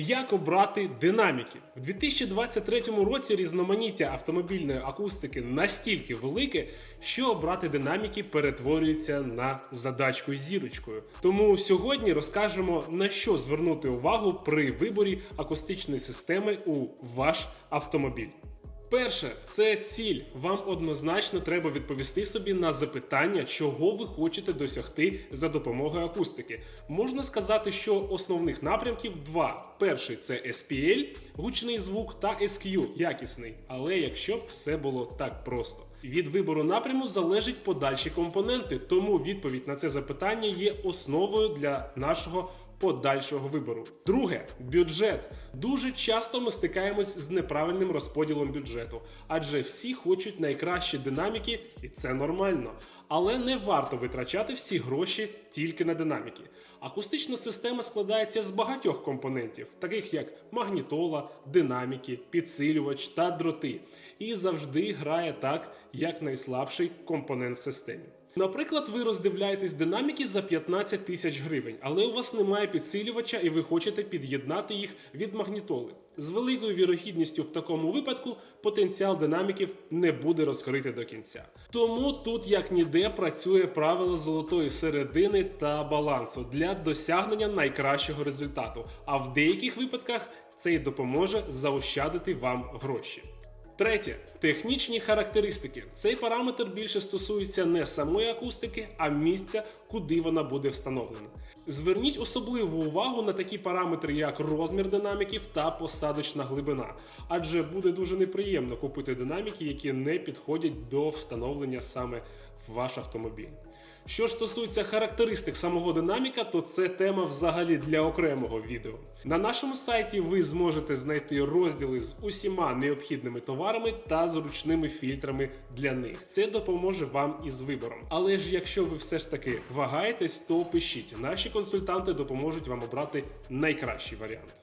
Як обрати динаміки? В 2023 році різноманіття автомобільної акустики настільки велике, що обрати динаміки перетворюється на задачку зірочкою. Тому сьогодні розкажемо на що звернути увагу при виборі акустичної системи у ваш автомобіль. Перше, це ціль. Вам однозначно треба відповісти собі на запитання, чого ви хочете досягти за допомогою акустики. Можна сказати, що основних напрямків два: перший це SPL, гучний звук, та SQ, якісний. Але якщо б все було так просто. Від вибору напряму залежать подальші компоненти, тому відповідь на це запитання є основою для нашого подальшого вибору. Друге бюджет. Дуже часто ми стикаємось з неправильним розподілом бюджету, адже всі хочуть найкращі динаміки, і це нормально. Але не варто витрачати всі гроші тільки на динаміки. Акустична система складається з багатьох компонентів, таких як магнітола, динаміки, підсилювач та дроти, і завжди грає так, як найслабший компонент в системі. Наприклад, ви роздивляєтесь динаміки за 15 тисяч гривень, але у вас немає підсилювача і ви хочете під'єднати їх від магнітоли. З великою вірогідністю в такому випадку потенціал динаміків не буде розкритий до кінця. Тому тут як ніде працює правило золотої середини та балансу для досягнення найкращого результату. А в деяких випадках це й допоможе заощадити вам гроші. Третє технічні характеристики. Цей параметр більше стосується не самої акустики, а місця, куди вона буде встановлена. Зверніть особливу увагу на такі параметри, як розмір динаміків та посадочна глибина, адже буде дуже неприємно купити динаміки, які не підходять до встановлення саме в ваш автомобіль. Що ж стосується характеристик самого динаміка, то це тема взагалі для окремого відео. На нашому сайті ви зможете знайти розділи з усіма необхідними товарами та зручними фільтрами для них. Це допоможе вам із вибором. Але ж якщо ви все ж таки вагаєтесь, то пишіть. Наші консультанти допоможуть вам обрати найкращий варіант.